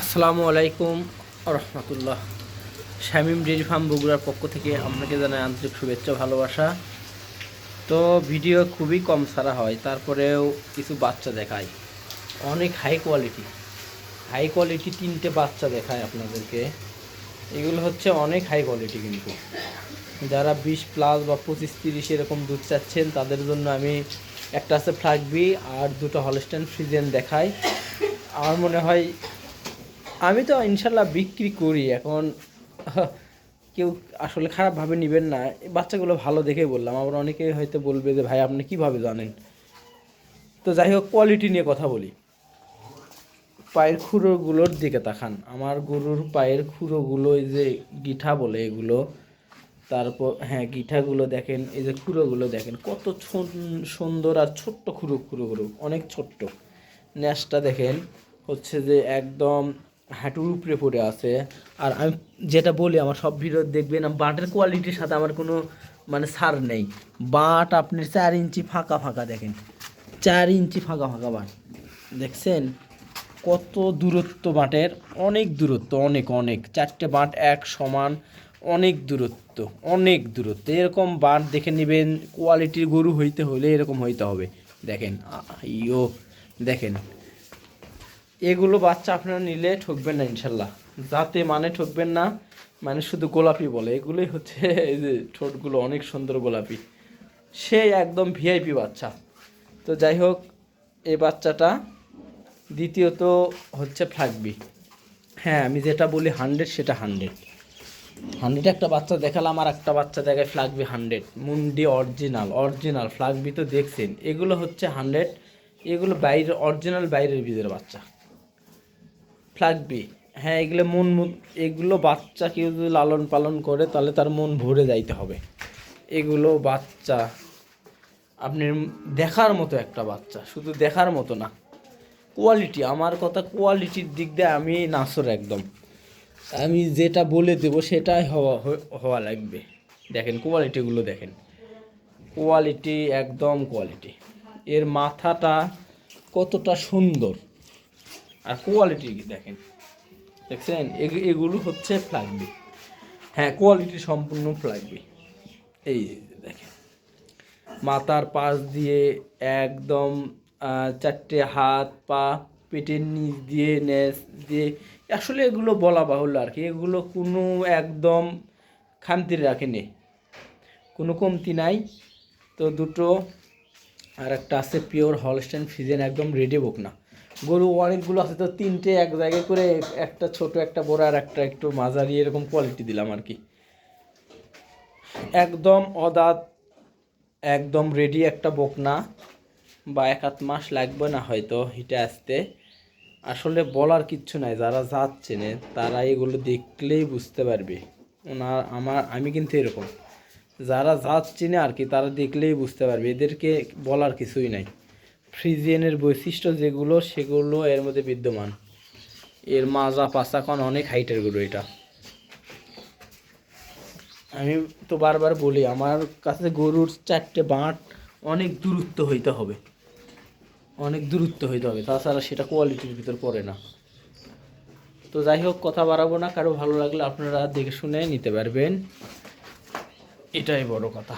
আসসালামু আলাইকুম রহমতুল্লাহ। Shamim dairy farm বগুড়ার পক্ষ থেকে আপনাকে জানাই আন্তরিক শুভেচ্ছা ভালোবাসা। তো ভিডিও খুবই কম সারা হয়, তারপরেও কিছু বাচ্চা দেখায়। অনেক হাই কোয়ালিটি হাই কোয়ালিটি তিনটে বাচ্চা দেখায় আপনাদেরকে। এগুলো হচ্ছে অনেক হাই কোয়ালিটি কিন্তু। যারা বিশ প্লাস বা পঁচিশ, তিরিশ এরকম দুধ চাচ্ছেন, তাদের জন্য আমি একটা আছে ফ্লাগবি আর দুটো হলস্টেন ফ্রিজেন দেখাই। আমার মনে হয় আমি তো ইনশাল্লাহ বিক্রি করি, এখন কেউ আসলে খারাপভাবে নেবেন না। বাচ্চাগুলো ভালো দেখে বললাম, আবার অনেকে হয়তো বলবে যে, ভাই, আপনি কীভাবে জানেন? তো যাই হোক কোয়ালিটি নিয়ে কথা বলি। পায়ের খুঁড়োগুলোর দিকে তাকান। আমার গরুর পায়ের খুঁড়োগুলো এই যে গিঠা বলে এগুলো, তারপর হ্যাঁ গিঠাগুলো দেখেন, এই যে খুঁড়োগুলো দেখেন, কত সুন্দর আর ছোট্ট খুঁড়ো খুঁড়োগুলো অনেক ছোট্ট। ন্যাসটা দেখেন, হচ্ছে যে একদম হাঁটুর উপরে পড়ে আছে। আর আমি যেটা বলি, আমার সব ভিডিও দেখবেন বাটের কোয়ালিটির সাথে আমার কোনো মানে সার নেই। বাট আপনি চার ইঞ্চি ফাঁকা ফাঁকা দেখেন। চার ইঞ্চি ফাঁকা ফাঁকা বাট। দেখছেন? কত দূরত্ব বাটের। অনেক দূরত্ব, অনেক অনেক। চারটে বাট এক সমান, অনেক দূরত্ব অনেক দূরত্ব। এরকম বাট দেখে নেবেন কোয়ালিটির গরু হইতে হলে এরকম হইতে হবে। দেখেন ইয়ো দেখেন এগুলো বাচ্চা আপনারা নিলে ঠকবেন না ইনশাল্লাহ। যাতে মানে ঠকবেন না মানে শুধু গোলাপি বলে। এগুলোই হচ্ছে এই যে ঠোঁটগুলো অনেক সুন্দর গোলাপি। সে একদম ভিআইপি বাচ্চা। তো যাই হোক, এই বাচ্চাটা দ্বিতীয়ত হচ্ছে ফ্লাগবি হ্যাঁ আমি যেটা বলি হান্ড্রেড সেটা হান্ড্রেড হান্ড্রেড একটা বাচ্চা দেখালাম, আর একটা বাচ্চা দেখায় ফ্লাগবি হান্ড্রেড মুন্ডি অরিজিনাল অরিজিনাল ফ্লাগবি তো দেখছেন। এগুলো হচ্ছে হান্ড্রেড এগুলো বাইরের অরিজিনাল বাইরের বীজের বাচ্চা। ফ্লাগবি হ্যাঁ এগুলো মন মন- এগুলো বাচ্চা কেউ যদি লালন পালন করে, তাহলে তার মন ভরে যাইতে হবে। এগুলো বাচ্চা, আপনি দেখার মতো একটা বাচ্চা, শুধু দেখার মতো না। কোয়ালিটি আমার কথা কোয়ালিটির দিক দিয়ে আমি নাসর একদম। আমি যেটা বলে দেবো, সেটাই হওয়া হওয়া লাগবে। দেখেন কোয়ালিটিগুলো দেখেন। কোয়ালিটি একদম কোয়ালিটি এর মাথাটা কতটা সুন্দর। আর কোয়ালিটি দেখেন। দেখছেন? এগ- এগুলো হচ্ছে ফ্লাগবি হ্যাঁ কোয়ালিটি সম্পূর্ণ ফ্লাগবি এই দেখেন। মাথার পাশ দিয়ে একদম চারটে হাত, পা, পেটের নিচ দিয়ে নেস দিয়ে, আসলে এগুলো বলা বাহুল্য আর কি। এগুলো কোনো একদম খামতি রাখেনি। কোনো কমতি নাই। তো দুটো, আর একটা আছে পিওর হলস্টেন ফিজেন একদম রেডি বুক না। গরু অনেকগুলো আছে তো তিনটে এক জায়গায় করে একটা ছোট, একটা বড় আর একটা একটু মাঝারি এরকম কোয়ালিটি দিলাম আর কি। একদম অদাঁত, একদম রেডি একটা বকনা, বা এক আধ মাস লাগবে না হয়তো হিটে আসতে। আসলে বলার কিচ্ছু নাই, যারা যাচ্ছে না তারা এগুলো দেখলেই বুঝতে পারবে। ওনার, আমার, আমি কিন্তু এরকম। যারা যাচ্ছে না আর কি, তারা দেখলেই বুঝতে পারবে। এদেরকে বলার কিছুই নাই। ফ্রিজিয়ানের বৈশিষ্ট্য যেগুলো, সেগুলো এর মধ্যে বিদ্যমান। এর মাজা পাশাকন অনেক হাইটের গরু এটা। আমি তো বারবার বলি, আমার কাছে গরুর চারটে বাঁট অনেক দূরত্ব হইতে হবে। অনেক দূরত্ব হইতে হবে, তাছাড়া সেটা কোয়ালিটির ভিতর পড়ে না। তো যাই হোক, কথা বাড়াবো না, কারও ভালো লাগলে আপনারা দেখে শুনে নিতে পারবেন। এটাই বড় কথা।